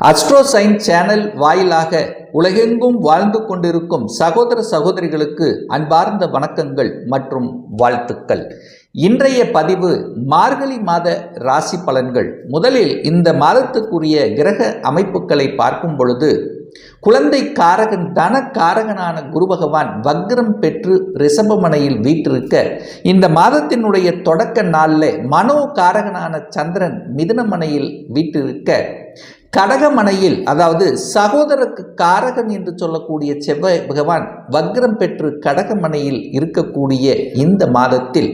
அஸ்ட்ரோசைன் channel வாயிலாக உலகெங்கும் வாழ்ந்து கொண்டிருக்கும் சகோதர சகோதரிகளுக்கு அன்பார்ந்த வணக்கங்கள் மற்றும் வாழ்த்துக்கள். இன்றைய பதிவு மார்கழி மாத ராசி பலன்கள். முதலில் இந்த மாதத்துக்குரிய கிரக அமைப்புகளை பார்க்கும் பொழுது குழந்தை காரகன் தன காரகனான குரு பகவான் வக்ரம் பெற்று ரிஷபமனையில் வீற்றிருக்க இந்த மாதத்தினுடைய தொடக்க நாளில் மனோ காரகனான சந்திரன் மிதுனமனையில் வீற்றிருக்க கடகமனையில் அதாவது சகோதரருக்கு காரகன் என்று சொல்லக்கூடிய செவ்வாய் பகவான் வக்ரம் பெற்று கடகமனையில் இருக்கக்கூடிய இந்த மாதத்தில்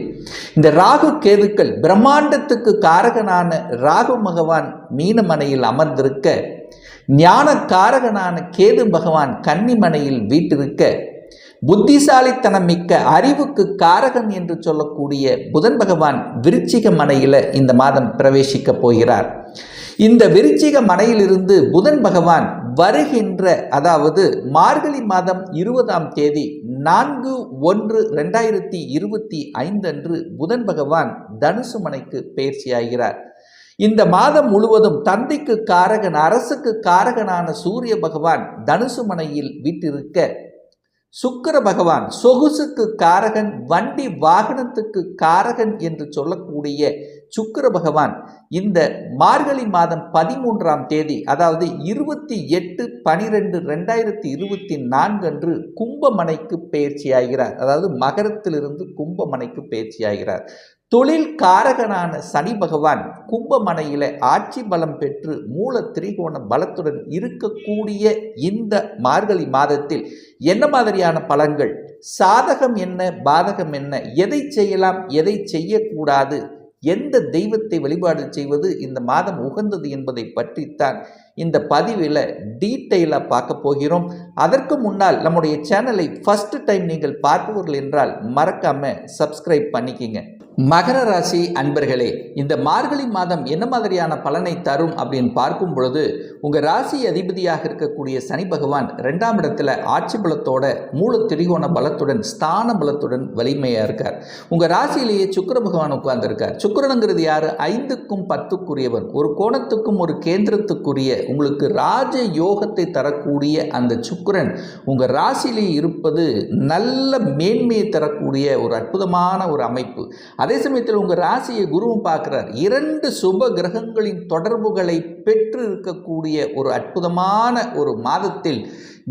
இந்த ராகு கேதுக்கள் பிரம்மாண்டத்துக்கு காரகனான ராகு பகவான் மீனமனையில் அமர்ந்திருக்க ஞான காரகனான கேது பகவான் கன்னிமனையில் வீட்டிருக்க புத்திசாலித்தனம் மிக்க அறிவுக்கு காரகன் என்று சொல்லக்கூடிய புதன் பகவான் விருச்சிக மனையில் இந்த மாதம் பிரவேசிக்கப் போகிறார். இந்த விருச்சிக மனையிலிருந்து புதன் பகவான் வருகின்ற அதாவது மார்கழி மாதம் இருபதாம் தேதி நான்கு ஒன்று ரெண்டாயிரத்தி இருபத்தி ஐந்து அன்று புதன் பகவான் தனுசு மனைக்கு பயிற்சியாகிறார். இந்த மாதம் முழுவதும் தந்தைக்கு காரகன் அரசுக்கு காரகனான சூரிய பகவான் தனுசு மனையில் வீட்டிருக்க சுக்கர பகவான் சொகுசுக்கு காரகன் வண்டி வாகனத்துக்கு காரகன் என்று சொல்லக்கூடிய சுக்கர பகவான் இந்த மார்கழி மாதம் பதிமூன்றாம் தேதி அதாவது இருபத்தி எட்டு பனிரெண்டு ரெண்டாயிரத்தி இருபத்தி நான்கு அன்று கும்பமனைக்கு பயிற்சியாகிறார். அதாவது மகரத்திலிருந்து கும்பமனைக்கு பயிற்சியாகிறார். தொழில் காரகனான சனி பகவான் கும்பமனையில ஆட்சி பலம் பெற்று மூல திரிகோண பலத்துடன் இருக்கக்கூடிய இந்த மார்கழி மாதத்தில் என்ன மாதிரியான பலன்கள்? சாதகம் என்ன பாதகம் என்ன? எதை செய்யலாம் எதை செய்யக்கூடாது? எந்த தெய்வத்தை வழிபாடு செய்வது இந்த மாதம் உகந்தது என்பதை பற்றித்தான் இந்த பதிவில் டீட்டெயிலாக பார்க்க போகிறோம். அதற்கு முன்னால் நம்முடைய சேனலை ஃபஸ்ட்டு டைம் நீங்கள் பார்ப்பவர்கள் என்றால் மறக்காமல் சப்ஸ்கிரைப் பண்ணிக்கிங்க. மகர ராசி அன்பர்களே இந்த மார்கழி மாதம் என்ன மாதிரியான பலனை தரும் அப்படின்னு பார்க்கும் பொழுது உங்கள் ராசி அதிபதியாக இருக்கக்கூடிய சனி பகவான் ரெண்டாம் இடத்துல ஆட்சி பலத்தோட மூல திரிகோண பலத்துடன் ஸ்தான பலத்துடன் வலிமையாக இருக்கார். உங்கள் ராசியிலேயே சுக்கர பகவான் உட்கார்ந்துருக்கார். சுக்கரனுங்கிறது யார்? ஐந்துக்கும் பத்துக்குரியவன். ஒரு கோணத்துக்கும் ஒரு கேந்திரத்துக்குரிய உங்களுக்கு ராஜ யோகத்தை தரக்கூடிய அந்த சுக்கரன் உங்கள் ராசியிலேயே இருப்பது நல்ல மேன்மையை தரக்கூடிய ஒரு அற்புதமான ஒரு அமைப்பு. அதே சமயத்தில் உங்கள் ராசியை குருவும் பார்க்குறார். இரண்டு சுப கிரகங்களின் தொடர்புகளை பெற்று இருக்கக்கூடிய ஒரு அற்புதமான ஒரு மாதத்தில்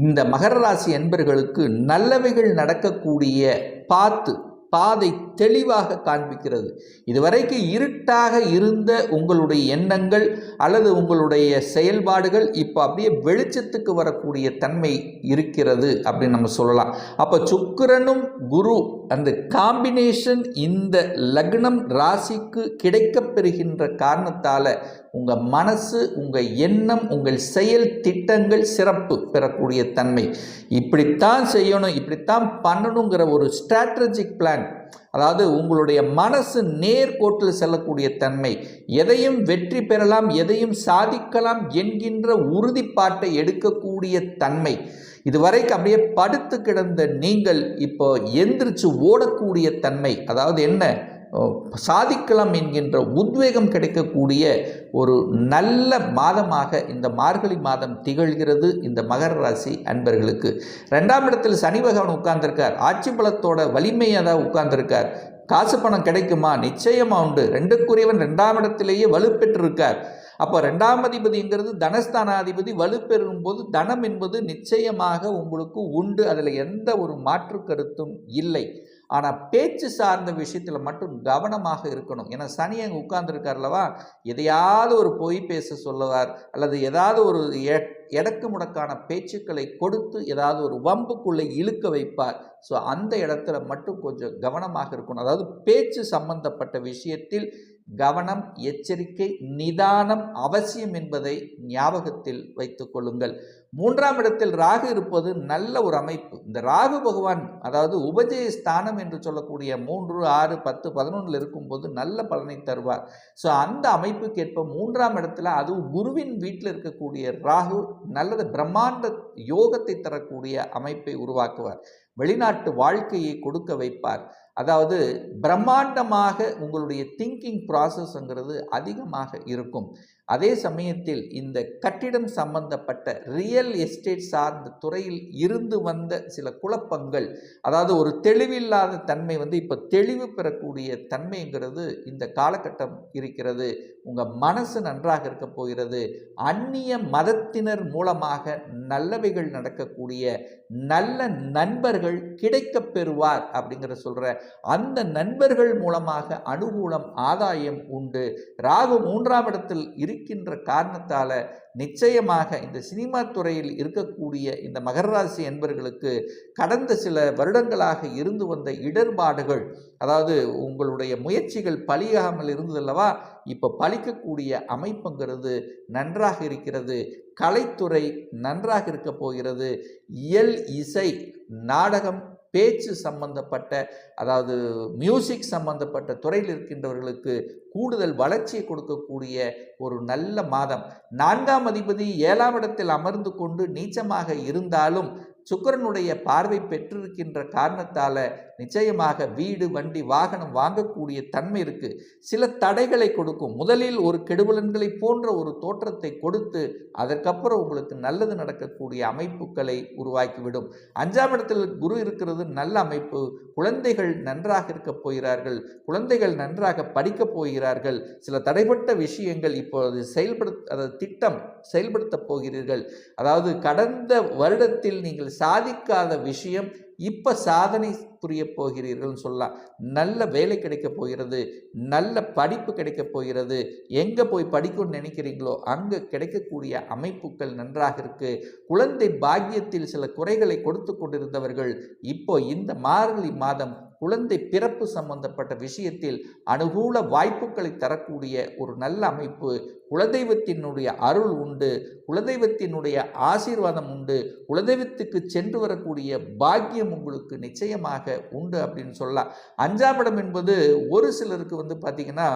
இந்த மகர ராசி என்பர்களுக்கு நல்லவைகள் நடக்கக்கூடிய பார்த்து பாதை தெளிவாக காண்பிக்கிறது. இதுவரைக்கு இருட்டாக இருந்த உங்களுடைய எண்ணங்கள் அல்லது உங்களுடைய செயல்பாடுகள் இப்போ அப்படியே வெளிச்சத்துக்கு வரக்கூடிய தன்மை இருக்கிறது அப்படின்னு நம்ம சொல்லலாம். அப்போ சுக்கிரனும் குரு அந்த காம்பினேஷன் இந்த லக்னம் ராசிக்கு கிடைக்கப்பெறுகின்ற காரணத்தால் உங்கள் மனசு உங்கள் எண்ணம் உங்கள் செயல் திட்டங்கள் சிறப்பு பெறக்கூடிய தன்மை. இப்படித்தான் செய்யணும் இப்படித்தான் பண்ணணுங்கிற ஒரு ஸ்ட்ராட்டஜிக் பிளான் அதாவது உங்களுடைய மனசு நேர்கோட்டில் செல்லக்கூடிய தன்மை. எதையும் வெற்றி பெறலாம் எதையும் சாதிக்கலாம் என்கின்ற உறுதிப்பாட்டை எடுக்கக்கூடிய தன்மை. இதுவரைக்கும் அப்படியே படுத்து கிடந்த நீங்கள் இப்போ எந்திரிச்சு ஓடக்கூடிய தன்மை. அதாவது என்ன? சாதிக்கலாம் என்கின்ற உத்வேகம் கிடைக்கக்கூடிய ஒரு நல்ல மாதமாக இந்த மார்கழி மாதம் திகழ்கிறது இந்த மகர ராசி அன்பர்களுக்கு. ரெண்டாம் இடத்தில் சனி பகவான் உட்கார்ந்திருக்கார். ஆட்சி பலத்தோட வலிமையாக தான் உட்கார்ந்துருக்கார். காசு பணம் கிடைக்குமா? நிச்சயமாக உண்டு. ரெண்டுக்குரியவன் ரெண்டாம் இடத்திலேயே வலுப்பெற்றிருக்கார். அப்போ ரெண்டாம் அதிபதிங்கிறது தனஸ்தானாதிபதி. வலுப்பெறும் போது தனம் என்பது நிச்சயமாக உங்களுக்கு உண்டு. அதில் எந்த ஒரு மாற்று கருத்தும் இல்லை. ஆனால் பேச்சு சார்ந்த விஷயத்தில் மட்டும் கவனமாக இருக்கணும். ஏன்னா சனி அங்கே உட்கார்ந்துருக்கார்லவா எதையாவது ஒரு பொய் பேச சொல்லுவார் அல்லது ஏதாவது ஒரு எடக்கு முடக்கான பேச்சுக்களை கொடுத்து ஏதாவது ஒரு வம்புக்குள்ளே இழுக்க வைப்பார். ஸோ அந்த இடத்துல மட்டும் கொஞ்சம் கவனமாக இருக்கணும். அதாவது பேச்சு சம்பந்தப்பட்ட விஷயத்தில் கவனம் எச்சரிக்கை நிதானம் அவசியம் என்பதை ஞாபகத்தில் வைத்துக்கொள்ளுங்கள் மூன்றாம் இடத்தில் ராகு இருப்பது நல்ல ஒரு அமைப்பு. இந்த ராகு பகவான் அதாவது உபஜய ஸ்தானம் என்று சொல்லக்கூடிய மூன்று ஆறு பத்து பதினொன்றில் இருக்கும்போது நல்ல பலனை தருவார். ஸோ அந்த அமைப்புக்கேற்ப மூன்றாம் இடத்துல அதுவும் குருவின் வீட்டில் இருக்கக்கூடிய ராகு நல்லது பிரம்மாண்ட யோகத்தை தரக்கூடிய அமைப்பை உருவாக்குவார். வெளிநாட்டு வாழ்க்கையை கொடுக்க வைப்பார். அதாவது பிரம்மாண்டமாக உங்களுடைய திங்கிங் ப்ராசஸ்ங்கிறது அதிகமாக இருக்கும். அதே சமயத்தில் இந்த கட்டிடம் சம்பந்தப்பட்ட ரியல் எஸ்டேட் சார்ந்த துறையில் இருந்து வந்த சில குழப்பங்கள் அதாவது ஒரு தெளிவில்லாத தன்மை வந்து இப்போ தெளிவு பெறக்கூடிய தன்மைங்கிறது இந்த காலகட்டம் இருக்கிறது. உங்கள் மனசு நன்றாக இருக்க போகிறது. அந்நிய மதத்தினர் மூலமாக நல்லவைகள் நடக்கக்கூடிய நல்ல நண்பர்கள் கிடைக்கப் பெறுவார் அப்படிங்கிற சொல்கிற அந்த நண்பர்கள் மூலமாக அனுகூலம் ஆதாயம் உண்டு. ராகு மூன்றாம் இடத்தில் இருக்கின்ற காரணத்தால் நிச்சயமாக இந்த சினிமா துறை முறையில் இருக்கக்கூடிய இந்த மகர ராசி என்பர்களுக்கு கடந்த சில வருடங்களாக இருந்து வந்த இடர்பாடுகள் அதாவது உங்களுடைய முயற்சிகள் பலியாமல் இருந்ததல்லவா இப்போ பலிக்கக்கூடிய அமைப்புங்கிறது நன்றாக இருக்கிறது கலைத்துறை நன்றாக இருக்க போகிறது இயல் இசை நாடகம் பேச்சு சம்பந்தப்பட்ட அதாவது மியூசிக் சம்பந்தப்பட்ட துறையில் இருக்கின்றவர்களுக்கு கூடுதல் வளர்ச்சியை கொடுக்கக்கூடிய ஒரு நல்ல மாதம். நான்காம் அதிபதி ஏழாம் இடத்தில் அமர்ந்து கொண்டு நீச்சமாக இருந்தாலும் சுக்கரனுடைய பார்வை பெற்றிருக்கின்ற காரணத்தால் நிச்சயமாக வீடு வண்டி வாகனம் வாங்கக்கூடிய தன்மை இருக்குது சில தடைகளை கொடுக்கும். முதலில் ஒரு கெடுபலன்களை போன்ற ஒரு தோற்றத்தை கொடுத்து அதற்கப்புறம் உங்களுக்கு நல்லது நடக்கக்கூடிய அமைப்புகளை உருவாக்கிவிடும். அஞ்சாம் இடத்தில் குரு இருக்கிறது நல்ல அமைப்பு. குழந்தைகள் நன்றாக இருக்கப் போகிறார்கள். குழந்தைகள் நன்றாக படிக்கப் போகிறார்கள். சில தடைப்பட்ட விஷயங்கள் இப்போது செயல்படுத்த அதாவது திட்டம் செயல்படுத்தப் போகிறீர்கள். அதாவது கடந்த வருடத்தில் நீங்கள் சாதிக்காத விஷயம் இப்போ சாதனை புரிய போகிறீர்கள்னு சொல்லலாம் நல்ல வேலை கிடைக்க போகிறது. நல்ல படிப்பு கிடைக்க போகிறது. எங்கே போய் படிக்கணும்னு நினைக்கிறீங்களோ அங்கே கிடைக்கக்கூடிய அமைப்புகள் நன்றாக இருக்குது குழந்தை பாக்கியத்தில் சில குறைகளை கொடுத்து கொண்டிருந்தவர்கள் இப்போ இந்த மார்கழி மாதம் குழந்தை பிறப்பு சம்பந்தப்பட்ட விஷயத்தில் அனுகூல வாய்ப்புகளை தரக்கூடிய ஒரு நல்ல அமைப்பு. குலதெய்வத்தினுடைய அருள் உண்டு. குலதெய்வத்தினுடைய ஆசீர்வாதம் உண்டு. குலதெய்வத்துக்கு சென்று வரக்கூடிய பாக்கியம் உங்களுக்கு நிச்சயமாக உண்டு அப்படின்னு சொல்லலாம். அஞ்சாம் இடம் என்பது ஒரு சிலருக்கு வந்து பார்த்திங்கன்னா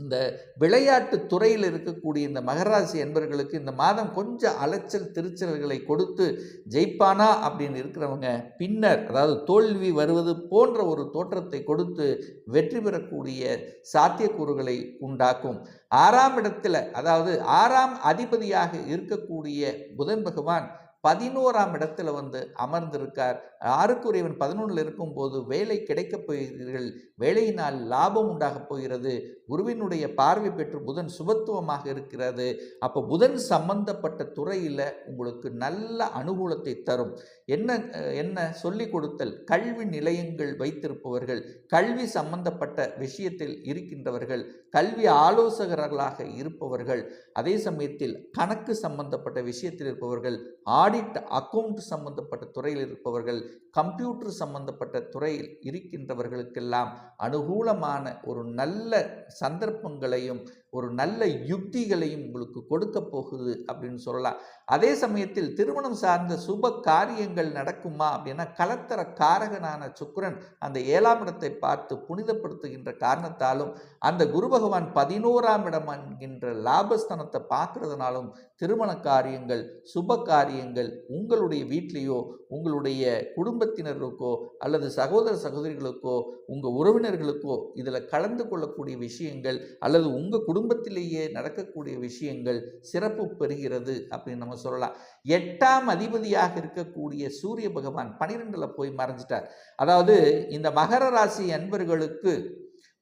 இந்த விளையாட்டு துறையில் இருக்கக்கூடிய இந்த மகராசி என்பர்களுக்கு இந்த மாதம் கொஞ்சம் அலைச்சல் திருச்சல்களை கொடுத்து ஜெயிப்பானா அப்படின்னு இருக்கிறவங்க பின்னர் அதாவது தோல்வி வருவது போன்ற ஒரு தோற்றத்தை கொடுத்து வெற்றி பெறக்கூடிய சாத்தியக்கூறுகளை உண்டாக்கும். ஆறாம் இடத்தில் அதாவது ஆறாம் அதிபதியாக இருக்கக்கூடிய புதன் பகவான் பதினோராம் இடத்துல வந்து அமர்ந்திருக்கார். ஆறுக்குரியவன் பதினொன்றில் இருக்கும்போது வேலை கிடைக்கப் போகிறீர்கள். வேலையினால் லாபம் உண்டாகப் போகிறது. குருவினுடைய பார்வை பெற்று புதன் சுபத்துவமாக இருக்கிறது அப்போ புதன் சம்பந்தப்பட்ட துறையில் உங்களுக்கு நல்ல அனுகூலத்தை தரும். என்ன என்ன சொல்லிக் கொடுத்தல்? கல்வி நிலையங்கள் வைத்திருப்பவர்கள் கல்வி சம்பந்தப்பட்ட விஷயத்தில் இருக்கின்றவர்கள் கல்வி ஆலோசகர்களாக இருப்பவர்கள் அதே சமயத்தில் கணக்கு சம்பந்தப்பட்ட விஷயத்தில் இருப்பவர்கள் ஆடிட் அக்கவுண்ட் சம்பந்தப்பட்ட துறையில் இருப்பவர்கள் கம்ப்யூட்டர் சம்பந்தப்பட்ட துறையில் இருக்கின்றவர்களுக்கெல்லாம் அனுகூலமான ஒரு நல்ல சந்தர்ப்பங்களையும் ஒரு நல்ல யுக்திகளையும் உங்களுக்கு கொடுக்க போகுது அப்படின்னு சொல்லலாம். அதே சமயத்தில் திருமணம் சார்ந்த சுப காரியங்கள் நடக்குமா அப்படின்னா கலத்தர காரகனான சுக்கரன் அந்த ஏழாம் இடத்தை பார்த்து புனிதப்படுத்துகின்ற காரணத்தாலும் அந்த குரு பகவான் பதினோராம் இடம் என்கின்ற லாபஸ்தனத்தை பார்க்கறதுனாலும் திருமண காரியங்கள் சுப காரியங்கள் உங்களுடைய வீட்லேயோ உங்களுடைய குடும்பத்தினருக்கோ அல்லது சகோதர சகோதரிகளுக்கோ உங்கள் உறவினர்களுக்கோ இதில் கலந்து கொள்ளக்கூடிய விஷயங்கள் அல்லது உங்கள் குடும்ப குடும்பத்திலேயே நடக்கக்கூடிய விஷயங்கள் சிறப்பு பெறுகிறது அப்படின்னு நம்ம சொல்லலாம். எட்டாம் அதிபதியாக இருக்கக்கூடிய சூரிய பகவான் பனிரெண்டில் போய் மறைஞ்சிட்டார். அதாவது இந்த மகர ராசி அன்பர்களுக்கு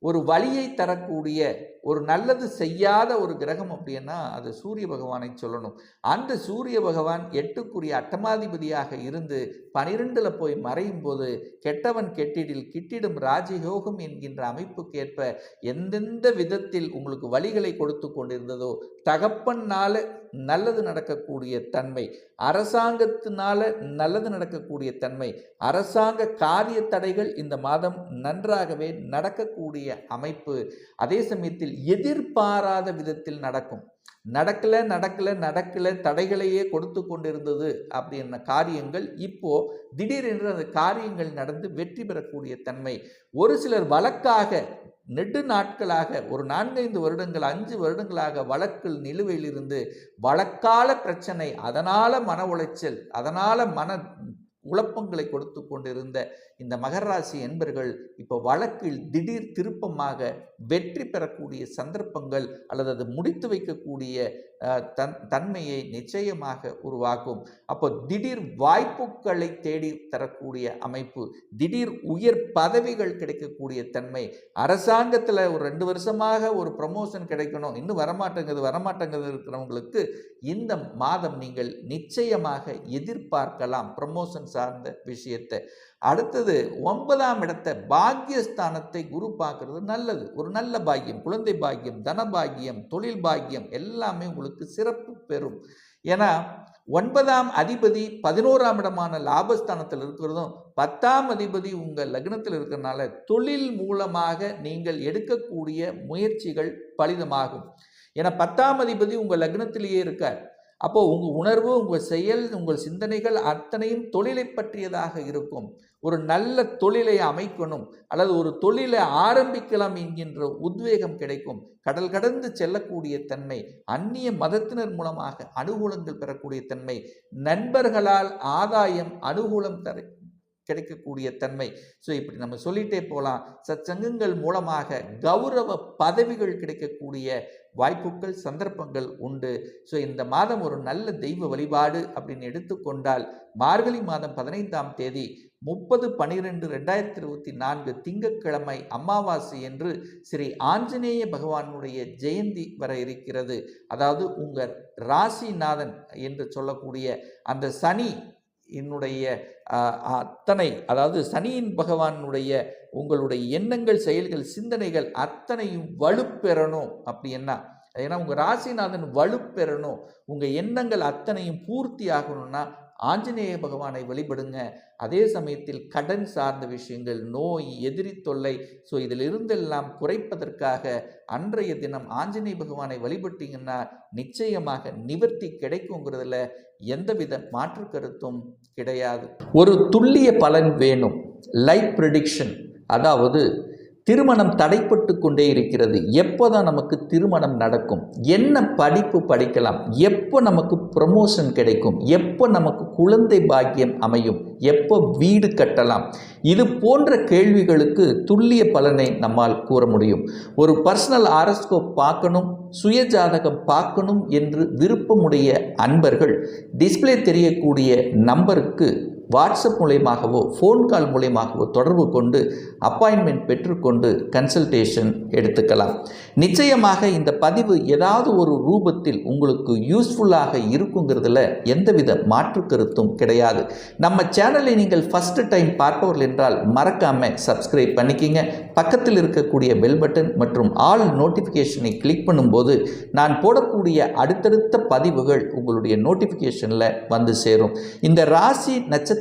ஒரு வழியை தரக்கூடிய ஒரு நல்லது செய்யாத ஒரு கிரகம் அப்படின்னா அது சூரிய பகவானை சொல்லணும். அந்த சூரிய பகவான் எட்டுக்குரிய அட்டமாதிபதியாக இருந்து பனிரெண்டில் போய் மறையும் போது கெட்டவன் கெட்டிடில் கிட்டிடும் ராஜயோகம் என்கின்ற அமைப்புக்கேற்ப எந்தெந்த விதத்தில் உங்களுக்கு வழிகளை கொடுத்து கொண்டிருந்ததோ தகப்பன்னால நல்லது நடக்கக்கூடிய தன்மை அரசாங்கத்தினால நல்லது நடக்கக்கூடிய தன்மை அரசாங்க காரிய தடைகள் இந்த மாதம் நன்றாகவே நடக்கக்கூடிய அமைப்பு அதே சமயத்தில் எதிர்பாராத விதத்தில் நடக்கும். நடக்கலை நடக்கலை நடக்கலை தடைகளையே கொடுத்து கொண்டிருந்தது அப்படின்ன காரியங்கள் இப்போ திடீரென்று அந்த காரியங்கள் நடந்து வெற்றி பெறக்கூடிய தன்மை. ஒரு சிலர் வழக்காக நெடு நாட்களாக ஒரு நான்கைந்து வருடங்கள் அஞ்சு வருடங்களாக வழக்கில் நிலுவையில் இருந்து வழக்கால பிரச்சனை அதனால் மன உளைச்சல் அதனால் மன குழப்பங்களை கொடுத்து கொண்டிருந்த இந்த மகர ராசி என்பர்கள் இப்போ வழக்கில் திடீர் திருப்பமாக வெற்றி பெறக்கூடிய சந்தர்ப்பங்கள் அல்லது அது முடித்து வைக்கக்கூடிய தன் தன்மையை நிச்சயமாக உருவாக்கும். அப்போ திடீர் வாய்ப்புகளை தேடி தரக்கூடிய அமைப்பு திடீர் உயர் பதவிகள் கிடைக்கக்கூடிய தன்மை. அரசாங்கத்தில் ஒரு ரெண்டு வருஷமாக ஒரு ப்ரமோஷன் கிடைக்கணும். இன்னும் வரமாட்டேங்குது வரமாட்டேங்குது இருக்கிறவங்களுக்கு இந்த மாதம் நீங்கள் நிச்சயமாக எதிர்பார்க்கலாம் ப்ரமோஷன் சார்ந்த விஷயத்தை. அடுத்தது ஒன்பதாம் இடத்தை பாக்கியஸ்தானத்தை குரு பார்க்கறது நல்லது. ஒரு நல்ல பாக்கியம் குழந்தை பாக்கியம் தன பாக்கியம் தொழில் பாக்கியம் எல்லாமே உங்களுக்கு சிறப்பு பெறும். ஏன்னா ஒன்பதாம் அதிபதி பதினோராம் இடமான லாபஸ்தானத்தில் இருக்கிறதும் பத்தாம் அதிபதி உங்கள் லக்னத்தில் இருக்கிறனால தொழில் மூலமாக நீங்கள் எடுக்கக்கூடிய முயற்சிகள் பலிதமாகும். ஏன்னா பத்தாம் அதிபதி உங்கள் லக்னத்திலேயே இருக்கார். அப்போ உங்கள் உணர்வு உங்கள் செயல் உங்கள் சிந்தனைகள் அத்தனையும் தொழிலை பற்றியதாக இருக்கும். ஒரு நல்ல தொழிலை அமைக்கணும் அல்லது ஒரு தொழிலை ஆரம்பிக்கலாம் என்கின்ற உத்வேகம் கிடைக்கும். கடல் கடந்து செல்லக்கூடிய தன்மை அந்நிய மதத்தினர் மூலமாக அனுகூலங்கள் பெறக்கூடிய தன்மை நண்பர்களால் ஆதாயம் அனுகூலம் தர கிடைக்கக்கூடிய தன்மை. ஸோ இப்படி நம்ம சொல்லிட்டே போகலாம் சச்சங்கங்கள் மூலமாக கௌரவ பதவிகள் கிடைக்கக்கூடிய வாய்ப்புகள் சந்தர்ப்பங்கள் உண்டு. ஸோ இந்த மாதம் ஒரு நல்ல தெய்வ வழிபாடு அப்படின்னு எடுத்துக்கொண்டால் மார்கழி மாதம் பதினைந்தாம் தேதி முப்பது பனிரெண்டு ரெண்டாயிரத்தி இருபத்தி நான்கு திங்கட்கிழமை அமாவாசை என்று ஸ்ரீ ஆஞ்சநேய பகவானுடைய ஜெயந்தி வர இருக்கிறது. அதாவது உங்கள் ராசிநாதன் என்று சொல்லக்கூடிய அந்த சனி என்னுடைய அத்தனை அதாவது சனியின் பகவானுடைய உங்களுடைய எண்ணங்கள் செயல்கள் சிந்தனைகள் அத்தனையும் வலுப்பெறணும். அப்படின்னா ஏன்னா உங்கள் ராசிநாதன் வலுப்பெறணும். உங்கள் எண்ணங்கள் அத்தனையும் பூர்த்தி ஆகணும்னா ஆஞ்சநேய பகவானை வழிபடுங்க. அதே சமயத்தில் கடன் சார்ந்த விஷயங்கள் நோய் எதிரி தொல்லை ஸோ இதிலிருந்தெல்லாம் குறைப்பதற்காக அன்றைய தினம் ஆஞ்சநேய பகவானை வழிபட்டீங்கன்னா நிச்சயமாக நிவர்த்தி கிடைக்குங்கிறதுல எந்தவித மாற்று கருத்தும் கிடையாது. ஒரு துல்லிய பலன் வேணும். லைஃப் ப்ரிடிக்ஷன் அதாவது திருமணம் தடைப்பட்டு கொண்டே இருக்கிறது. எப்போ தான் நமக்கு திருமணம் நடக்கும்? என்ன படிப்பு படிக்கலாம்? எப்போ நமக்கு ப்ரமோஷன் கிடைக்கும்? எப்போ நமக்கு குழந்தை பாக்கியம் அமையும்? எப்போ வீடு கட்டலாம்? இது போன்ற கேள்விகளுக்கு துல்லிய பலனை நம்மால் கூற முடியும். ஒரு பர்சனல் ஆரஸ்கோப் பார்க்கணும் சுயஜாதகம் பார்க்கணும் என்று விருப்பமுடைய அன்பர்கள் டிஸ்ப்ளே தெரியக்கூடிய நம்பருக்கு வாட்ஸ்அப் மூலயமாகவோ ஃபோன் கால் மூலயமாகவோ தொடர்பு கொண்டு அப்பாயின்மெண்ட் பெற்றுக்கொண்டு கன்சல்டேஷன் எடுத்துக்கலாம். நிச்சயமாக இந்த பதிவு ஏதாவது ஒரு ரூபத்தில் உங்களுக்கு யூஸ்ஃபுல்லாக இருக்குங்கிறதுல எந்தவித மாற்று கருத்தும் கிடையாது. நம்ம சேனலை நீங்கள் ஃபஸ்ட்டு டைம் பார்ப்பவர்கள் என்றால் மறக்காமல் சப்ஸ்கிரைப் பண்ணிக்கிங்க. பக்கத்தில் இருக்கக்கூடிய பெல் பட்டன் மற்றும் ஆல் நோட்டிஃபிகேஷனை கிளிக் பண்ணும்போது நான் போடக்கூடிய அடுத்தடுத்த பதிவுகள் உங்களுடைய நோட்டிஃபிகேஷனில் வந்து சேரும். இந்த ராசி நட்சத்திர